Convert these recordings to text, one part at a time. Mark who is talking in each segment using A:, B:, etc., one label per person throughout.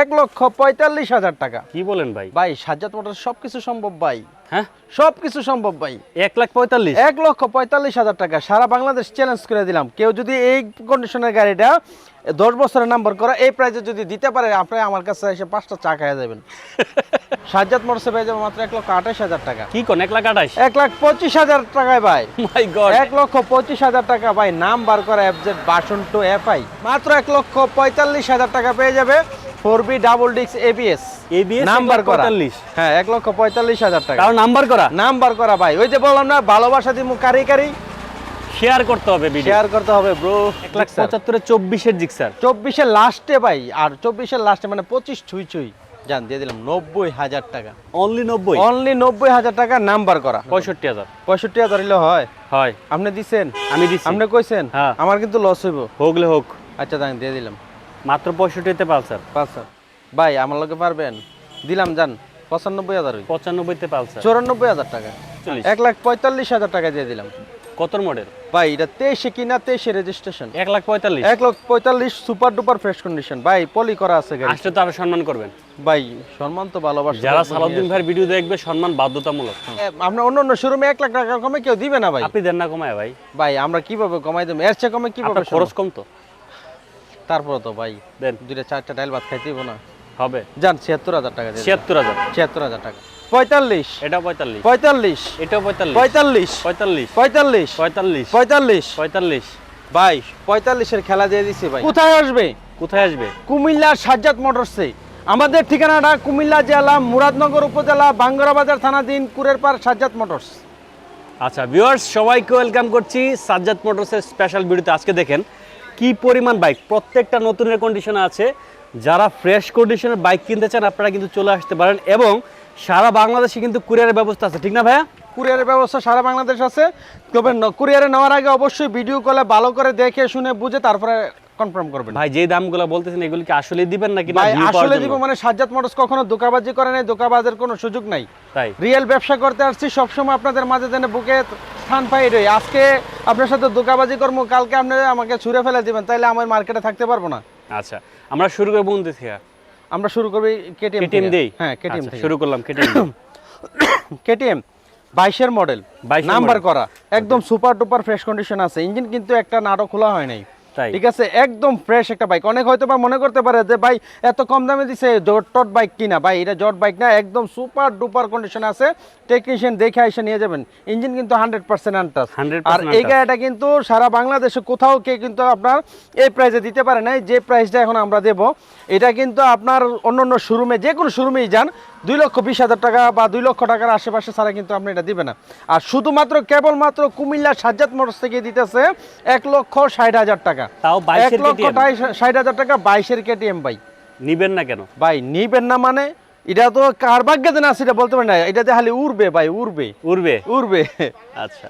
A: এক লক্ষ পঁয়তাল্লিশ হাজার টাকা।
B: কি বলেন ভাই?
A: ভাই সাজ্জাদ মোটর সবকিছু সম্ভব ভাই।
B: হ্যাঁ?
A: সবকিছু সম্ভব ভাই।
B: এক লাখ পঁয়তাল্লিশ?
A: এক লক্ষ পঁয়তাল্লিশ হাজার টাকা। সারা বাংলাদেশ চ্যালেঞ্জ করে দিলাম। কেউ যদি এই কন্ডিশনের গাড়িটা দশ বছরের নাম্বার করা এই প্রাইজে যদি দিতে পারে আপনি আমার কাছে এসে পাঁচটা চা খাইয়া যাবেন। সাজ্জাদ মোটরসে পেয়ে যাবে মাত্র এক লক্ষ আঠাশ হাজার টাকা।
B: কি কোন? এক লাখ আঠাশ?
A: এক লাখ পঁচিশ হাজার টাকায় ভাই।
B: মাই গড
A: এক লক্ষ পঁচিশ হাজার টাকা ভাই। নাম বার করা এফজেড বাসন টু এফআই মাত্র এক লক্ষ পঁয়তাল্লিশ হাজার টাকা পেয়ে যাবে। ডাবল ডিক্স এবিএস
B: ABS
A: নাম্বার করা। হ্যাঁ লক্ষ পঁয়তাল্লিশ হাজার টাকা।
B: কারণ নাম্বার করা?
A: নাম্বার করা ভাই। ওই যে বললাম না ভালোবাসা দিমু কারি কারি।
B: শেয়ার করতে হবে ভিডিও
A: শেয়ার করতে হবে ব্রো
B: এক লাখ পঁচাত্তরে চব্বিশের জিক্সার
A: চব্বিশের লাস্টে ভাই আর চব্বিশের লাস্টে মানে পঁচিশ ছুঁই ছুঁই। জান দিয়ে দিলাম নব্বই হাজার টাকা।
B: অনলি নব্বই?
A: অনলি নব্বই হাজার টাকা নাম্বার করা।
B: পঁয়ষট্টি হাজার।
A: পঁয়ষট্টি হাজার হইলে হয়।
B: হয়।
A: আপনি দিছেন?
B: আমি
A: আপনি কইছেন?
B: হ্যাঁ।
A: আমার কিন্তু লস হইব।
B: হোকলে হোক।
A: আচ্ছা দিয়ে দিলাম।
B: মাত্র পঁয়ষট্টিতে পালসার
A: পাঁচশো ভাই আমার লোকে পারবেন? দিলাম যান পঁচানব্বই হাজার।
B: পঁচানব্বইতে পালসার
A: চুরানব্বই হাজার টাকা। এক লাখ পঁয়তাল্লিশ হাজার টাকা দিয়ে দিলাম।
B: কতর মডেল?
A: ভাই এটা তেইশে কিনা তেইশে রেজিস্ট্রেশন
B: এক লাখ পঁয়তাল্লিশ।
A: এক লক্ষ পঁয়তাল্লিশ সুপার ডুপার ফ্রেশ কন্ডিশন ভাই পলি করা আছে
B: আসলে তো আরও সম্মান করবেন।
A: ভাই সম্মান তো ভালোবাসা
B: যারা সালাউদ্দিন ভাইয়ের ভিডিও দেখবে সম্মান বাধ্যতামূলক।
A: আপনার অন্য অন্য শোরুমে এক লাখ টাকা কমে কেউ দিবে না ভাই।
B: আপনি দেন না কমায় ভাই।
A: ভাই আমরা কীভাবে কমাই দেবো? এর চেয়ে কমে কীভাবে
B: খরচ কম তো।
A: তারপর তো ভাই
B: দেন।
A: দুইটা চারটা ডাইল ভাত খাইতে হইবো না।
B: হবে।
A: যান ছিয়াত্তর হাজার টাকা
B: ছিয়াত্তর হাজার।
A: ছিয়াত্তর হাজার টাকা। পঁয়তাল্লিশ।
B: এটাও পঁয়তাল্লিশ।
A: পঁয়তাল্লিশ।
B: এটাও পঁয়তাল্লিশ।
A: পঁয়তাল্লিশ।
B: পঁয়তাল্লিশ।
A: পঁয়তাল্লিশ।
B: পঁয়তাল্লিশ।
A: পঁয়তাল্লিশ। ভাই পঁয়তাল্লিশের খেলা দিয়ে দিছি ভাই। কোথায় আসবে?
B: কোথায় আসবে?
A: কুমিল্লার সাজ্জাদ মোটরসে আমাদের ঠিকানাটা কুমিল্লা জেলা মুরাদনগর উপজেলা বাঙ্গরাবাজার থানাধীন কুরেরপাড় সাজ্জাদ মোটরস।
B: আচ্ছা ভিউয়ার্স সবাইকে ওয়েলকাম করছি সাজ্জাদ মোটরসের স্পেশাল ভিডিওতে আজকে দেখেন কি পরিমাণ বাইক প্রত্যেকটা নতুনের কন্ডিশনে আছে। যারা ফ্রেশ কন্ডিশনের বাইক কিনতে চান, আপনারা কিন্তু চলে আসতে পারেন এবং সারা বাংলাদেশে কিন্তু কুরিয়ারের ব্যবস্থা আছে, ঠিক না ভাইয়া?
A: কুরিয়ারের ব্যবস্থা সারা বাংলাদেশ আছে। তবে কুরিয়ারে নেওয়ার আগে অবশ্যই ভিডিও কলে ভালো করে দেখে, শুনে, বুঝে, তারপরে কনফার্ম করবেন।
B: ভাই যেই দামগুলো বলতেছেন এগুলি কি আসলে দিবেন নাকি
A: ভাই আসলে দিব মানে সাজ্জাদ মোটরস কখনো দোকাবাজি করে নাই দোকাবাজের কোনো সুযোগ নাই।
B: তাই?
A: রিয়েল ব্যবসা করতে আসছি সবসময় আপনাদের মাঝে যেন বুকে স্থান পাই রই। আজকে আপনার সাথে দোকাবাজি কালকে আপনি আমাকে ছুঁড়ে ফেলে দিবেন তাইলে আমার মার্কেটে থাকতে পারব না।
B: আচ্ছা আমরা শুরু করব থেকে?
A: আমরা শুরু করবি কেটিএম
B: কেটিএম দেই
A: হ্যাঁ কেটিএম
B: আচ্ছা, শুরু করলাম কেটিএম
A: কেটিএম বাইশের মডেল
B: 22
A: নাম্বার করা একদম সুপার টুপার ফ্রেশ কন্ডিশন আছে। ইঞ্জিন কিন্তু একটা নাটক খোলা হয় নাই। ঠিক আছে একদম ফ্রেশ একটা বাইক অনেক হয়তো বা মনে করতে পারে যে ভাই এত কম দামে দিছে জট টট বাইক কিনা? ভাই এটা জট বাইক না একদম সুপার ডুপার কন্ডিশন আছে। টেকনিশিয়ান দেখে এসে নিয়ে যাবেন। ইঞ্জিন কিন্তু হান্ড্রেড পার্সেন্ট আনটাস
B: 100%
A: আর এই গাড়িটা কিন্তু সারা বাংলাদেশে কোথাও কে কিন্তু আপনার এই প্রাইসে দিতে পারে নাই। যে প্রাইসটা এখন আমরা দেব এটা কিন্তু আপনার অন্য অন্য শোরুমে যে কোনো শোরুমেই যান দুই লক্ষ বিশ হাজার টাকা বা দুই লক্ষ টাকার আশেপাশে ছাড়া কিন্তু আপনি এটা দিবে না। আর শুধুমাত্র কেবলমাত্র কুমিল্লা সাজ্জাদ মোটরস থেকে দিতেছে এক লক্ষ ষাট হাজার টাকা।
B: তাও
A: এক
B: বাইশের
A: লক্ষ ষাট হাজার টাকা বাইশের কেটিএম ভাই।
B: নিবেন না কেন?
A: ভাই নিবেন না মানে এটা তো কার ভাগ্যে না সেটা বলতে পারি না। এটা যে খালি উড়বে ভাই উড়বে।
B: উড়বে?
A: উড়বে।
B: আচ্ছা।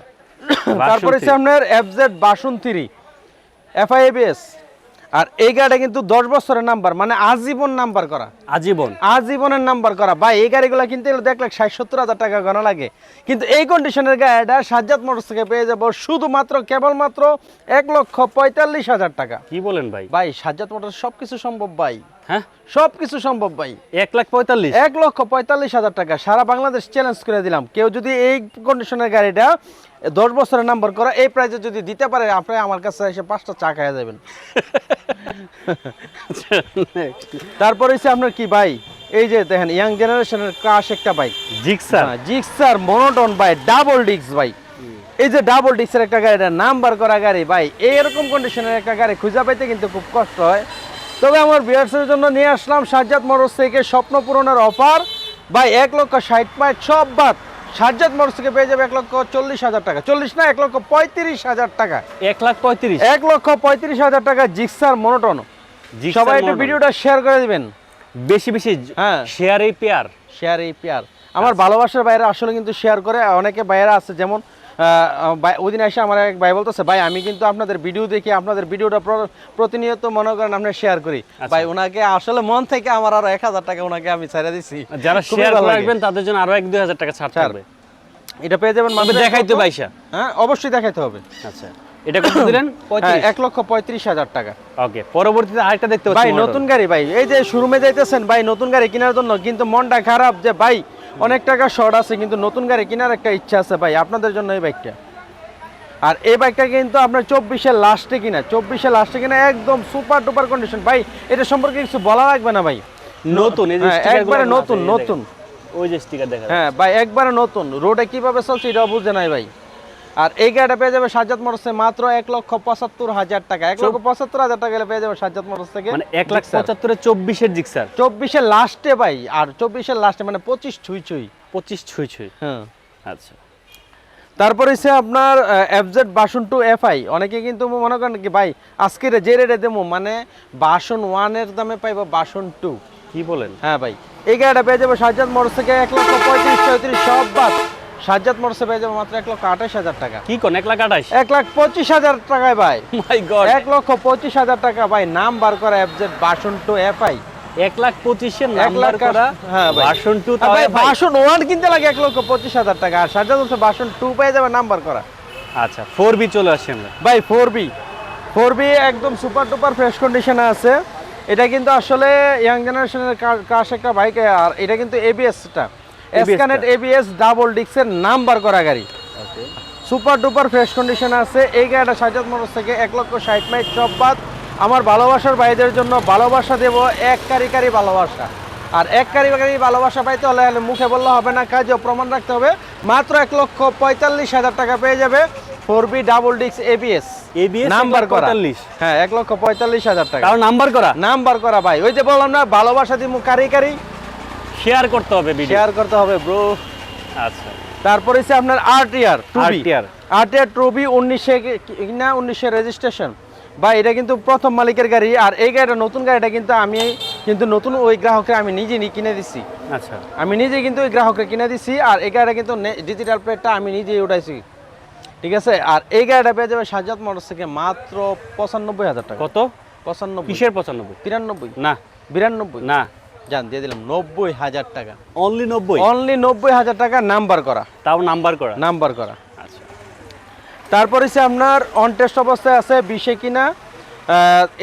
A: তারপরে হচ্ছে আপনার এফজেড বাসন থ্রি এফআইএবিএস। আর এই গাড়িটা কিন্তু দশ বছরের নাম্বার মানে আজীবন নাম্বার করা।
B: আজীবন।
A: আজীবনের নাম্বার করা। বা এই গাড়িগুলো কিন্তু গেলে দেখ লাখ ষাট সত্তর হাজার টাকা গণা লাগে। কিন্তু এই কন্ডিশনের গাড়িটা সাজ্জাদ মোটর থেকে পেয়ে যাব শুধুমাত্র কেবলমাত্র এক লক্ষ পঁয়তাল্লিশ হাজার টাকা।
B: কি বলেন ভাই?
A: ভাই সাজ্জাদ মোটর সবকিছু সম্ভব ভাই।
B: হ্যাঁ?
A: সব কিছু সম্ভব ভাই।
B: এক লাখ পঁয়তাল্লিশ।
A: এক লক্ষ পঁয়তাল্লিশ হাজার টাকা। সারা বাংলাদেশ চ্যালেঞ্জ করে দিলাম। কেউ যদি এই কন্ডিশনের গাড়িটা দশ বছরের নাম্বার করা এই প্রাইজে যদি দিতে পারে আপনি আমার কাছে এসে পাঁচটা চা খাইয়া যাবেন। তারপর হচ্ছে আপনার কি ভাই? এই যে দেখেন ইয়াং জেনারেশনের ক্রাশ একটা বাইক
B: জিক্সার।
A: জিক্সার মনোটন ভাই ডাবল ডিস্ক ভাই। এই যে ডাবল ডিস্কের একটা গাড়ি নাম্বার করা গাড়ি ভাই এরকম কন্ডিশনের একটা গাড়ি খুঁজে পাইতে কিন্তু খুব কষ্ট হয়। তবে আমার বিয়ার্সের জন্য নিয়ে আসলাম সাজ্জাদ মোটরস থেকে স্বপ্ন পূরণের অফার। ভাই এক লক্ষ ষাট পাঁচ সব বাদ। সাজ্জাদ মোটরস থেকে পেয়ে যাবে এক লক্ষ চল্লিশ হাজার টাকা। চল্লিশ না এক লক্ষ পঁয়ত্রিশ হাজার টাকা।
B: এক লাখ পঁয়ত্রিশ।
A: এক লক্ষ পঁয়ত্রিশ হাজার টাকা জিক্সার মনোটন। সবাই একটু ভিডিওটা শেয়ার করে দেবেন।
B: বেশি বেশি
A: হ্যাঁ।
B: শেয়ার এই পেয়ার
A: শেয়ার এই পেয়ার আমার ভালোবাসার বাইরে আসলে কিন্তু শেয়ার করে অনেকে বাইরে আছে যেমন ওই দিন এসে আমার এক ভাই বলতেছে ভাই আমি কিন্তু আপনাদের ভিডিও দেখি আপনাদের ভিডিওটা প্রতিনিয়ত মনে করেন আমরা শেয়ার করি। ভাই ওনাকে আসলে মন থেকে আমার আরও এক হাজার টাকা ওনাকে আমি ছেড়ে দিছি।
B: যারা শেয়ার রাখবেন তাদের জন্য আরও এক দুই হাজার টাকা ছাড়। থাকবে।
A: এটা পেয়ে যাবেন
B: তবে
A: মাত্র
B: দেখাই বাইশা।
A: হ্যাঁ অবশ্যই দেখাইতে হবে।
B: আচ্ছা এটা কত দিলেন?
A: হ্যাঁ, এক লক্ষ পঁয়ত্রিশ হাজার টাকা।
B: ওকে পরবর্তীতে আরেকটা দেখতে
A: ভাই নতুন গাড়ি ভাই এই যে শোরুমে যাইতেছেন ভাই নতুন গাড়ি কেনার জন্য কিন্তু মনটা খারাপ যে ভাই অনেক টাকা শর্ট আছে কিন্তু নতুন গাড়ি কেনার একটা ইচ্ছা আছে ভাই আপনাদের জন্য এই বাইকটা আর এই বাইকটা কিন্তু আপনার চব্বিশে লাস্টে কিনা চব্বিশে লাস্টে কিনা একদম সুপার ডুপার কন্ডিশন ভাই এটা সম্পর্কে কিছু বলা লাগবে না ভাই?
B: নতুন
A: হ্যাঁ, একবারে নতুন নতুন।
B: ওই যে স্টিকার দেখা
A: হ্যাঁ ভাই একবারে নতুন। রোডে কীভাবে চলছে এটাও বুঝে নাই ভাই। আর এই গাড়িটা পেয়ে যাবে সাজ্জাদ মোটরসে মাত্র এক লক্ষ পঁচাত্তর হাজার টাকা। এক লক্ষ পঁচাত্তর হাজার টাকা হলে পেয়ে যাবে সাজ্জাদ মোটরস থেকে।
B: মানে এক লাখ পঁচাত্তরের চব্বিশের জিক্সার
A: চব্বিশের লাস্টে ভাই আর চব্বিশের লাস্টে মানে পঁচিশ ছুঁই ছুঁই।
B: পঁচিশ ছুঁই ছুঁই।
A: হ্যাঁ।
B: আচ্ছা।
A: তারপরে হচ্ছে আপনার এফজেড বাসন টু এফআই অনেকে কিন্তু মনে করেন কি ভাই আজকে যে রেটে দেবো মানে বাসন ওয়ানের দামে পাইবো বাসন টু
B: কি বলেন?
A: হ্যাঁ ভাই এই গাড়িটা পেয়ে যাবে সাজ্জাদ মোটরস থেকে এক লক্ষ পঁয়ত্রিশ চৌত্রিশ সব বাদ সাজ্জাদ মোটরসে পেয়ে যাবে মাত্র এক লক্ষ আঠাশ হাজার টাকা।
B: কি কোন এক লাখ আঠাশ
A: এক লাখ পঁচিশ হাজার টাকায় ভাই।
B: মাই গড
A: এক লক্ষ পঁচিশ হাজার টাকা ভাই নাম বার করা বাসন টু এফআই
B: এক লাখ পঁচিশের নাম্বার করা
A: হ্যাঁ
B: ভার্সন টু
A: আর বাসন ওয়ান কিনতে লাগে এক লক্ষ পঁচিশ হাজার টাকা আর সাজ্জাদ মোটরসে বাসন টু পেয়ে যাবে নাম্বার করা।
B: আচ্ছা ফোর বি চলে আমরা।
A: ভাই ফোর বি ফোর বি একদম সুপার টুপার ফ্রেশ কন্ডিশনে আছে। এটা কিন্তু আসলে ইয়াং জেনারেশনের কাশ একটা বাইক আর এটা কিন্তু এবিএসটা এসকানেট এবিএস ডাবল ডিক্সের নাম্বার করা গাড়ি। সুপার ডুপার ফ্রেশ কন্ডিশনে আছে। এই গাড়িটা সাজাত মোটর থেকে এক লক্ষ ষাট মাইট সব আমার ভালোবাসার ভাইদের জন্য ভালোবাসা দেব এক কারি কারি ভালোবাসা। আর এক কারি কারি ভালোবাসা পাইতে হলে মুখে বললে হবে না কাজেও প্রমাণ রাখতে হবে। মাত্র এক লক্ষ পঁয়তাল্লিশ হাজার টাকা পেয়ে যাবে ফোর বি ডাবল ডিক্স এবিএস
B: ABS
A: নাম্বার করা। হ্যাঁ এক লক্ষ পঁয়তাল্লিশ হাজার টাকা।
B: নাম্বার করা?
A: নাম্বার করা ভাই। ওই যে বললাম না ভালোবাসা দিব কারি কারি।
B: শেয়ার করতে হবে ভিডিও
A: শেয়ার করতে হবে ব্রো
B: আচ্ছা।
A: তারপরে হচ্ছে আপনার আরটিআর
B: RTR
A: আরটিআর টুবি উনিশে না উনিশে রেজিস্ট্রেশন বা এটা কিন্তু প্রথম মালিকের গাড়ি আর এই গাড়িটা নতুন গাড়িটা কিন্তু আমি কিন্তু নতুন ওই গ্রাহককে আমি নিজে নি- কিনে দিচ্ছি
B: আচ্ছা।
A: আমি নিজে কিন্তু ওই গ্রাহককে কিনে দিচ্ছি আর এই গাড়িটা কিন্তু ডিজিটাল প্লেটটা আমি নিজেই উঠাইছি। ঠিক আছে? আর এই গাড়িটা পেয়ে যাবে সাজাত মোটরস থেকে মাত্র পঁচানব্বই হাজার টাকা।
B: কত?
A: পঁচানব্বই।
B: কিসের পঁচানব্বই?
A: তিরানব্বই।
B: না।
A: বিরানব্বই।
B: না।
A: জান দিয়ে দিলাম নব্বই হাজার টাকা।
B: অনলি নব্বই?
A: অনলি নব্বই হাজার টাকা নাম্বার করা।
B: তাও নাম্বার করা?
A: নাম্বার করা।
B: আচ্ছা।
A: তারপর হচ্ছে আপনার অন টেস্ট অবস্থায় আছে বিশে কিনা।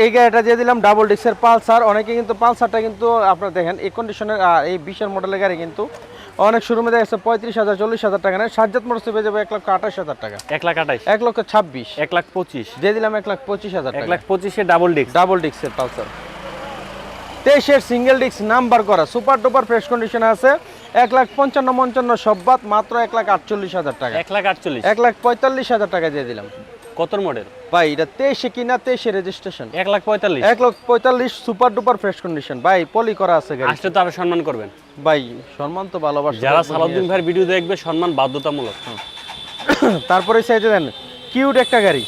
A: এই গাড়িটা দিয়ে দিলাম ডাবল ডিক্সের পালসার। অনেকে কিন্তু পালসারটা কিন্তু আপনার দেখেন এই কন্ডিশনের এই বিশের মডেলের গাড়ি কিন্তু অনেক শোরুমে দেখা যাচ্ছে পঁয়ত্রিশ হাজার চল্লিশ হাজার টাকা নেয়। সাজ্জাত মোটরসে পেয়ে যাবে এক লক্ষ আঠাশ হাজার টাকা।
B: এক লাখ আঠাইশ
A: এক লক্ষ ছাব্বিশ।
B: এক লাখ পঁচিশ।
A: দিয়ে দিলাম এক লাখ পঁচিশ হাজার
B: এক লাখ পঁচিশে ডাবল ডিস্ক
A: ডাবল ডিক্সের পালসার। তেইশের সিঙ্গেল ডিক্স নাম্বার করা সুপার ডুপার ফ্রেশ কন্ডিশনে আছে। এক লাখ পঞ্চান্ন পঞ্চান্ন সব বাদ মাত্র এক লাখ আটচল্লিশ হাজার টাকা।
B: এক লাখ আটচল্লিশ।
A: এক লাখ পঁয়তাল্লিশ হাজার টাকা দিয়ে দিলাম।
B: কত মডেল
A: ভাই এটা তেইশে কিনা তেইশে রেজিস্ট্রেশন
B: এক লাখ পঁয়তাল্লিশ।
A: এক লক্ষ পঁয়তাল্লিশ সুপার ডুপার ফ্রেশ কন্ডিশন ভাই পলি করা আছে গাড়ি
B: আসলে তো আরও সম্মান করবেন।
A: ভাই সম্মান তো ভালোবাসা।
B: যারা সালাউদ্দিন ভাইয়ের ভিডিও দেখবে সম্মান বাধ্যতামূলক।
A: তারপরে সাইডে দেন কিউট একটা গাড়ি।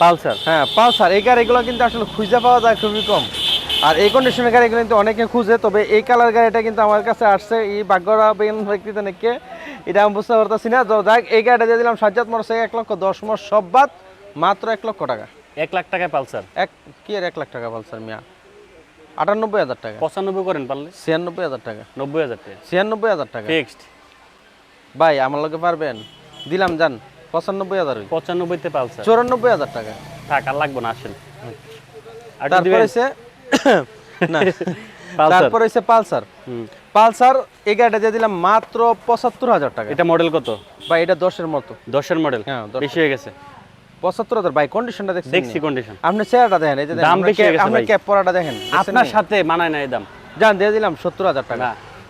B: পালসার।
A: হ্যাঁ পালসার। এই গাড়িগুলো কিন্তু আসলে খুঁজে পাওয়া যায় খুবই কম। আর এই কন্ডিশনের গাড়িগুলো কিন্তু অনেকে খুঁজে তবে এই কালার গাড়িটা কিন্তু আমার কাছে আসছে এই ভাগ্যরা ব্যক্তিতে নাকি। এটা আমি বুঝতে পারতেছি না। তো যাক এই গাড়িটা দিয়ে দিলাম সাজ্জাত মোটরসে এক লক্ষ দশ মাস সব বাদ মাত্র এক লক্ষ টাকা।
B: এক লাখ টাকায় পালসার?
A: এক কি আর এক লাখ টাকা পালসার মিয়া? আটানব্বই হাজার টাকা।
B: পঁচানব্বই করেন পারলে?
A: ছিয়ানব্বই হাজার টাকা।
B: নব্বই হাজার টাকা।
A: ছিয়ানব্বই হাজার টাকা।
B: ফিক্সড।
A: ভাই আমার লোকে পারবেন। দিলাম যান। পঁচানব্বই হাজার
B: পঁচানব্বইতে পালসার।
A: চৌরানব্বই হাজার টাকা।
B: থাক আর লাগবো না আসেন। আর
A: তারপর? হচ্ছে না। তারপর হচ্ছে পালসার পালসার এই গাড়িটা দিয়ে দিলাম মাত্র পঁচাত্তর হাজার টাকা।
B: এটা মডেল কত?
A: ভাই এটা দশের মতো।
B: দশের মডেল
A: হ্যাঁ,
B: বেশি হয়ে গেছে?
A: পঁচাত্তর হাজার ভাই কন্ডিশনটা দেখছি
B: দেখছি কন্ডিশন
A: আপনি চেহারাটা দেখেন এই যে
B: দাম বেশি হয়ে
A: ক্যাপ-
B: গেছে
A: আপনার ক্যাপ পরাটা দেখেন
B: আপনার সাথে মানায় না এই দাম।
A: যান দিয়ে দিলাম সত্তর হাজার টাকা।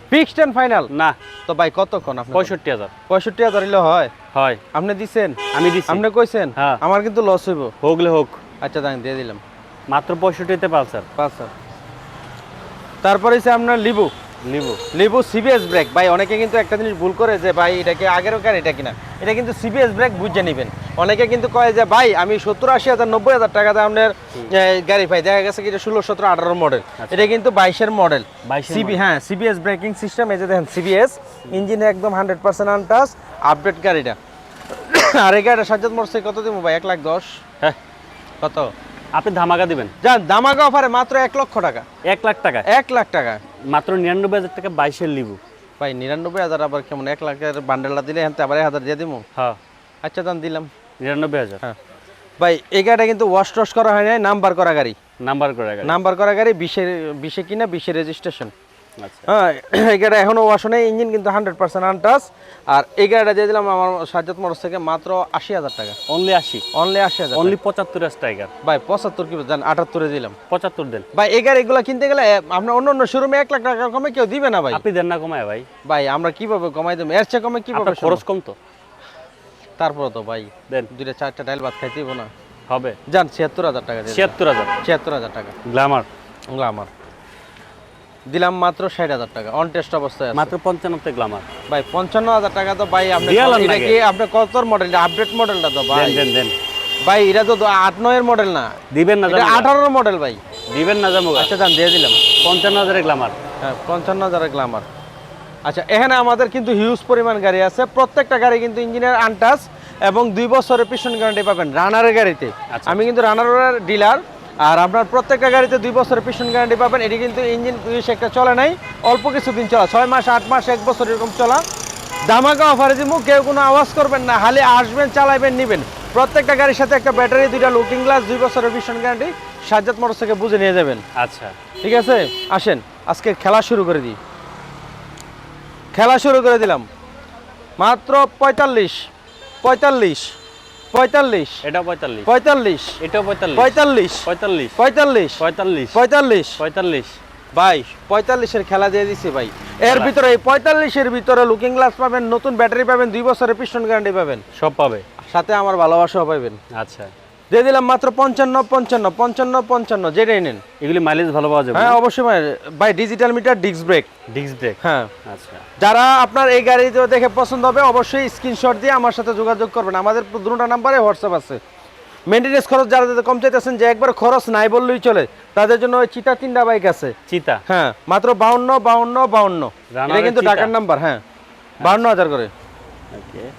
A: ফিক্সড এন্ড ফাইনাল
B: না।
A: তো ভাই কতক্ষণ আপনি
B: পঁয়ষট্টি হাজার।
A: পঁয়ষট্টি হাজার হইলে হয়?
B: হয়।
A: আপনি দিছেন?
B: আমি দিচ্ছি
A: আপনি কইছেন?
B: হ্যাঁ।
A: আমার কিন্তু লস হইব।
B: হোকলে হোক।
A: আচ্ছা দাম দিয়ে দিলাম।
B: মাত্র পঁয়ষট্টিতে পালসার
A: হাজার তারপরে হচ্ছে আপনার লিবু।
B: নিব
A: লিবু সিবিএস ব্রেক ভাই অনেকে কিন্তু একটা জিনিস ভুল করে যে ভাই এটাকে আগেরও কার এটা কিনা? এটা কিন্তু সিবিএস ব্রেক বুঝে নেবেন। অনেকে কিন্তু কয় যে ভাই আমি সত্তর আশি হাজার নব্বই হাজার টাকা আপনার গাড়ি পাই। দেখা গেছে কি এটা ষোলো সতেরো আঠারো মডেল এটা কিন্তু বাইশের মডেল সিবি হ্যাঁ সিবিএস ব্রেকিং সিস্টেম এই যে দেখেন সিবিএস ইঞ্জিনে একদম হান্ড্রেড পার্সেন্ট আনটাস আপডেট গাড়িটা। আর এই গাড়িটা সাজ্জাদ মোটরসে কত দিব ভাই? এক লাখ দশ।
B: হ্যাঁ।
A: কত?
B: আপনি ধামাকা দিবেন?
A: যান ধামাকা অফারে মাত্র এক লক্ষ টাকা।
B: এক লাখ টাকা?
A: এক লাখ টাকা।
B: মাত্র নিরানব্বই হাজার টাকা বাইশের লিবু।
A: ভাই নিরানব্বই হাজার আবার কেমন? এক লাখের বান্ডেলটা দিলে হ্যাঁ আবার এক হাজার দিয়ে দিব
B: হ্যাঁ।
A: আচ্ছা দাম দিলাম।
B: নিরানব্বই হাজার।
A: হ্যাঁ। ভাই এই গাড়িটা কিন্তু ওয়াশ টস করা হয় নাই নাম্বার করা গাড়ি।
B: নাম্বার করা গাড়ি।
A: নাম্বার করা গাড়ি বিশে বিশে কিনা বিশে রেজিস্ট্রেশন হ্যাঁ এই গাড়িটা এখনও ওয়াশ নেই ইঞ্জিন কিন্তু হান্ড্রেড পার্সেন্ট আনটাস আর এই গাড়িটা দিয়ে দিলাম আমার সাজ্জাদ মোটরস থেকে মাত্র আশি হাজার টাকা।
B: অনলি আশি?
A: অনলি আশি হাজার
B: অনলি পঁচাত্তর স্ট্রাইকার
A: ভাই পঁচাত্তর কি জান আটাত্তরে দিলাম।
B: পঁচাত্তর দেন।
A: ভাই এই গাড়িগুলো কিনতে গেলে আপনার অন্য অন্য শোরুমে এক লাখ টাকা কমে কেউ দিবে না ভাই।
B: আপনি দেন না কমায় ভাই।
A: ভাই আমরা কীভাবে কমাই দেবো? এর চেয়ে কমে কীভাবে
B: খরচ কম তো।
A: তারপরে তো ভাই
B: দেন।
A: দুইটা চারটা ডাইল ভাত খাইতে না।
B: হবে।
A: যান ছিয়াত্তর হাজার টাকা
B: ছিয়াত্তর হাজার।
A: ছিয়াত্তর হাজার টাকা।
B: গ্ল্যামার
A: ওগুলো আমার দিলাম মাত্র ষাট হাজার টাকা। অন টেস্ট অবস্থায়
B: মাত্র পঞ্চান্নতে গ্ল্যামার
A: ভাই পঞ্চান্ন হাজার টাকা তো ভাই আপনি এটা কি আপনি কত মডেল আপডেট মডেলটা তো ভাই।
B: দেন দেন
A: ভাই এটা তো আট নয়ের মডেল না।
B: দিবেন না
A: এটা আঠারোর মডেল ভাই।
B: দিবেন না জামুগা
A: আচ্ছা দাম দিয়ে দিলাম।
B: পঞ্চান্ন হাজারের গ্লামার
A: হ্যাঁ পঞ্চান্ন হাজারের গ্লামার আচ্ছা এখানে আমাদের কিন্তু হিউজ পরিমাণ গাড়ি আছে। প্রত্যেকটা গাড়ি কিন্তু ইঞ্জিনিয়ার আনটাস এবং দুই বছরের পিছন গ্যারান্টি পাবেন রানারের গাড়িতে।
B: আচ্ছা।
A: আমি কিন্তু রানারের ডিলার আর আপনার প্রত্যেকটা গাড়িতে দুই বছরের পিছন গ্যারান্টি পাবেন। এটি কিন্তু ইঞ্জিন একটা চলে নাই অল্প কিছুদিন চলা ছয় মাস আট মাস এক বছর এরকম চলা। দামাকা অফারে দিব কেউ কোনো আওয়াজ করবেন না হালে আসবেন চালাইবেন নিবেন। প্রত্যেকটা গাড়ির সাথে একটা ব্যাটারি দুইটা লুকিং গ্লাস দুই বছরের পিছন গ্যারান্টি সাজ্জাদ মোটর থেকে বুঝে নিয়ে যাবেন।
B: আচ্ছা।
A: ঠিক আছে? আসেন আজকে খেলা শুরু করে দিই। খেলা শুরু করে দিলাম। মাত্র পঁয়তাল্লিশ পঁয়তাল্লিশ। পঁয়তাল্লিশ।
B: এটা পঁয়তাল্লিশ।
A: পঁয়তাল্লিশ।
B: এটা পঁয়তাল্লিশ।
A: পঁয়তাল্লিশ।
B: পঁয়তাল্লিশ।
A: পঁয়তাল্লিশ।
B: পঁয়তাল্লিশ।
A: পঁয়তাল্লিশ।
B: পঁয়তাল্লিশ।
A: ভাই পঁয়তাল্লিশের খেলা দিয়ে দিছি ভাই। এর ভিতরে এই পঁয়তাল্লিশের ভিতরে লুকিং গ্লাস পাবেন নতুন ব্যাটারি পাবেন দুই বছরের পিস্টন গ্যারান্টি পাবেন।
B: সব পাবে।
A: সাথে আমার ভালোবাসাও পাবেন।
B: আচ্ছা।
A: দিয়ে দিলাম মাত্র পঞ্চান্ন পঞ্চান্ন পঞ্চান্ন পঞ্চান্ন যেটাই নেন।
B: এগুলি মাইলেজ ভালো পাওয়া যাবে
A: হ্যাঁ অবশ্যই ভাই ভাই digital meter disc brake
B: disc brake
A: হ্যাঁ।
B: আচ্ছা।
A: যারা আপনার এই গাড়ি দেখে পছন্দ হবে অবশ্যই স্ক্রিনশট দিয়ে আমার সাথে যোগাযোগ করবেন। আমাদের দুটো নাম্বারে হোয়াটসঅ্যাপ আছে। মেনটেনেন্স খরচ যারা যাদের কম চাইতেছেন যে একবার খরচ নাই বললেই চলে তাদের জন্য ওই চিতা তিনটা বাইক আছে।
B: চিতা
A: হ্যাঁ মাত্র বাউন্ন বাউন্ন বাউন্ন। এটা কিন্তু। টাকার নাম্বার হ্যাঁ। বাউন্ন হাজার করে।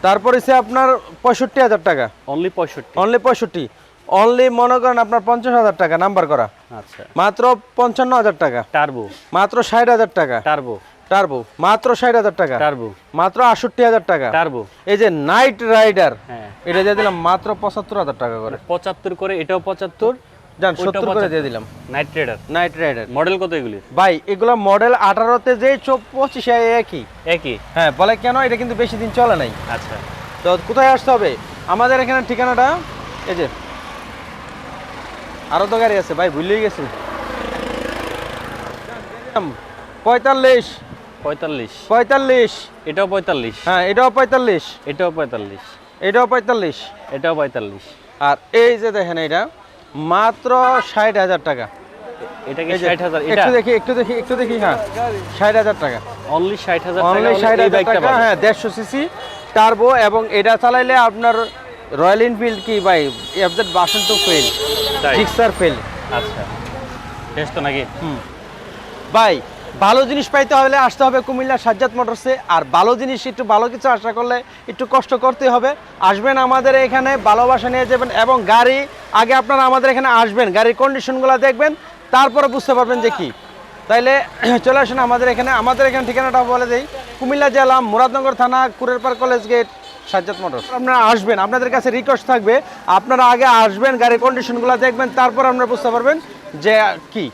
A: তারপর এসে আপনার পঁয়ষট্টি হাজার টাকা।
B: অনলি পঁয়ষট্টি।
A: অনলি পঁয়ষট্টি। অনলি মনে করেন আপনার পঞ্চাশ হাজার টাকা নাম্বার করা।
B: আচ্ছা।
A: মাত্র পঞ্চান্ন হাজার টাকা।
B: টার্বো।
A: মাত্র ষাট হাজার টাকা।
B: টার্বো।
A: টার্বো। মাত্র ষাট হাজার টাকা।
B: টার্বো।
A: মাত্র আটষট্টি হাজার টাকা।
B: টার্বো।
A: এই যে নাইট রাইডার
B: হ্যাঁ।
A: এটা দিয়ে দিলাম মাত্র পঁচাত্তর হাজার টাকা করে।
B: পঁচাত্তর করে এটাও পঁচাত্তর। ওইটা
A: সত্তর করে দিয়ে দিলাম।
B: Night trader
A: night rider
B: model কত এগুলি?
A: ভাই এগুলো মডেল আঠারোতে যে পঁচিশে একই।
B: একই?
A: হ্যাঁ বলে কেন? এটা কিন্তু বেশি দিন চলে নাই।
B: আচ্ছা।
A: তো কোথায় আসতে হবে? আমাদের এখানে ঠিকানাটা এই যে আরও তো গাড়ি আছে ভাই ভুলেই গেছি। পঁয়তাল্লিশ।
B: পঁয়তাল্লিশ।
A: পঁয়তাল্লিশ।
B: এটাও পঁয়তাল্লিশ।
A: হ্যাঁ এটাও পঁয়তাল্লিশ।
B: এটাও পঁয়তাল্লিশ।
A: এটাও পঁয়তাল্লিশ।
B: এটাও পঁয়তাল্লিশ।
A: আর এই যে দেখেন এটা মাত্র ষাট হাজার টাকা।
B: এটা কি ষাট হাজার
A: একটু দেখি একটু দেখি একটু দেখি হ্যাঁ ষাট হাজার টাকা।
B: অনলি ষাট হাজার
A: অনলি ষাট হাজার টাকা হ্যাঁ দেড়শো সিসি টার্বো এবং এটা চালাইলে আপনার রয়্যাল এনফিল্ড কি ভাই? এফজেড বাসন তো ফেল? Gixxer fail.
B: আচ্ছা। শেষ তো নাকি?
A: হুম। ভাই ভালো জিনিস পাইতে হলে আসতে হবে কুমিল্লা সাজ্জাদ মোটরসে আর ভালো জিনিস একটু ভালো কিছু আশা করলে একটু কষ্ট করতে হবে। আসবেন আমাদের এখানে ভালোবাসা নিয়ে যাবেন এবং গাড়ি আগে আপনারা আমাদের এখানে আসবেন গাড়ির কন্ডিশনগুলো দেখবেন তারপরে বুঝতে পারবেন যে কি। তাইলে চলে আসুন আমাদের এখানে আমাদের এখানে ঠিকানাটা বলে দেই। কুমিল্লা জেলা মুরাদনগর থানা Kurerpar college gate. Sajjad Motors. আপনারা আসবেন, আপনাদের কাছে রিকোয়েস্ট থাকবে। আপনারা আগে আসবেন, গাড়ির কন্ডিশনগুলো দেখবেন, তারপর আপনারা বুঝতে পারবেন যে কি।